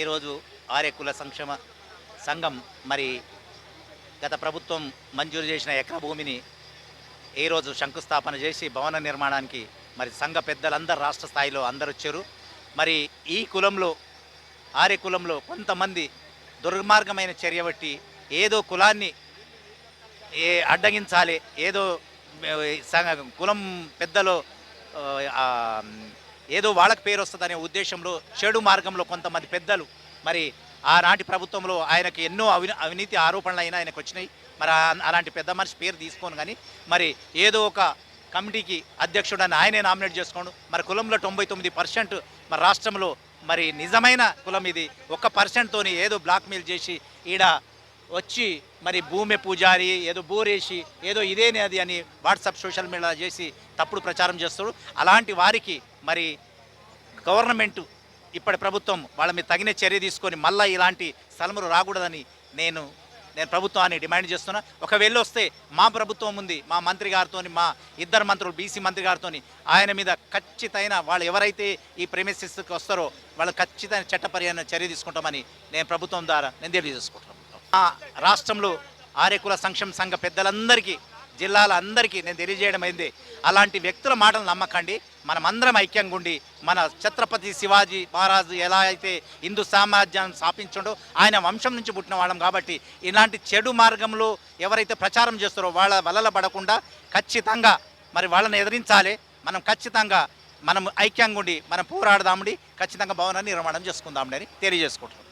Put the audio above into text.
ఈరోజు ఆర్య కుల సంక్షేమ సంఘం మరి గత ప్రభుత్వం మంజూరు చేసిన ఎకర భూమిని ఈరోజు శంకుస్థాపన చేసి భవన నిర్మాణానికి మరి సంఘ పెద్దలందరూ రాష్ట్ర స్థాయిలో అందరు వచ్చారు. మరి ఈ కులంలో ఆర్య కులంలో కొంతమంది దుర్మార్గమైన చర్య బట్టి ఏదో కులాన్ని ఏ అడ్డగించాలి ఏదో కులం పెద్దలో ఏదో వాళ్ళకి పేరు వస్తుందనే ఉద్దేశంలో చెడు మార్గంలో కొంతమంది పెద్దలు మరి ఆనాటి ప్రభుత్వంలో ఆయనకి ఎన్నో అవి అవినీతి ఆరోపణలు అయినా ఆయనకు వచ్చినాయి. మరి అలాంటి పెద్ద మనిషి పేరు తీసుకోను కానీ మరి ఏదో ఒక కమిటీకి అధ్యక్షుడని ఆయనే నామినేట్ చేసుకోండు మరి కులంలో తొంభై తొమ్మిది పర్సెంట్ మరి రాష్ట్రంలో మరి నిజమైన కులం ఇది. ఒక్క పర్సెంట్తోని ఏదో బ్లాక్మెయిల్ చేసి ఈడ వచ్చి మరి భూమి పూజారి ఏదో బోరేసి ఏదో ఇదేనే అది అని వాట్సాప్ సోషల్ మీడియా చేసి తప్పుడు ప్రచారం చేస్తాడు. అలాంటి వారికి మరి గవర్నమెంట్ ఇప్పటి ప్రభుత్వం వాళ్ళ మీద తగిన చర్య తీసుకొని మళ్ళీ ఇలాంటి స్థలములు రాకూడదని నేను నేను ప్రభుత్వాన్ని డిమాండ్ చేస్తున్నా. ఒకవేళ వస్తే మా ప్రభుత్వం ఉంది మా మంత్రి గారితో మా ఇద్దరు మంత్రులు బీసీ మంత్రి గారితో ఆయన మీద ఖచ్చితమైన వాళ్ళు ఎవరైతే ఈ ప్రెమిసెస్కి వస్తారో వాళ్ళు ఖచ్చితమైన చట్టపరమైన చర్య తీసుకుంటామని నేను ప్రభుత్వం ద్వారా నేను తెలియజేసుకుంటున్నాను రాష్ట్రంలో ఆర్యకుల సంక్షేమ సంఘ పెద్దలందరికీ జిల్లాల అందరికీ నేను తెలియజేయడం అయింది అలాంటి వ్యక్తుల మాటలు నమ్మకండి. మనమందరం ఐక్యంగా ఉండి మన ఛత్రపతి శివాజీ మహారాజు ఎలా అయితే హిందూ సామ్రాజ్యాన్ని స్థాపించడో ఆయన వంశం నుంచి పుట్టిన వాళ్ళం కాబట్టి ఇలాంటి చెడు మార్గంలో ఎవరైతే ప్రచారం చేస్తారో వాళ్ళ వలల పడకుండా ఖచ్చితంగా మరి వాళ్ళని ఎదిరించాలి. మనం ఖచ్చితంగా మనం ఐక్యంగా ఉండి మనం పోరాడదాముడి ఖచ్చితంగా భవనాన్ని నిర్మాణం చేసుకుందామని తెలియజేసుకుంటున్నాం.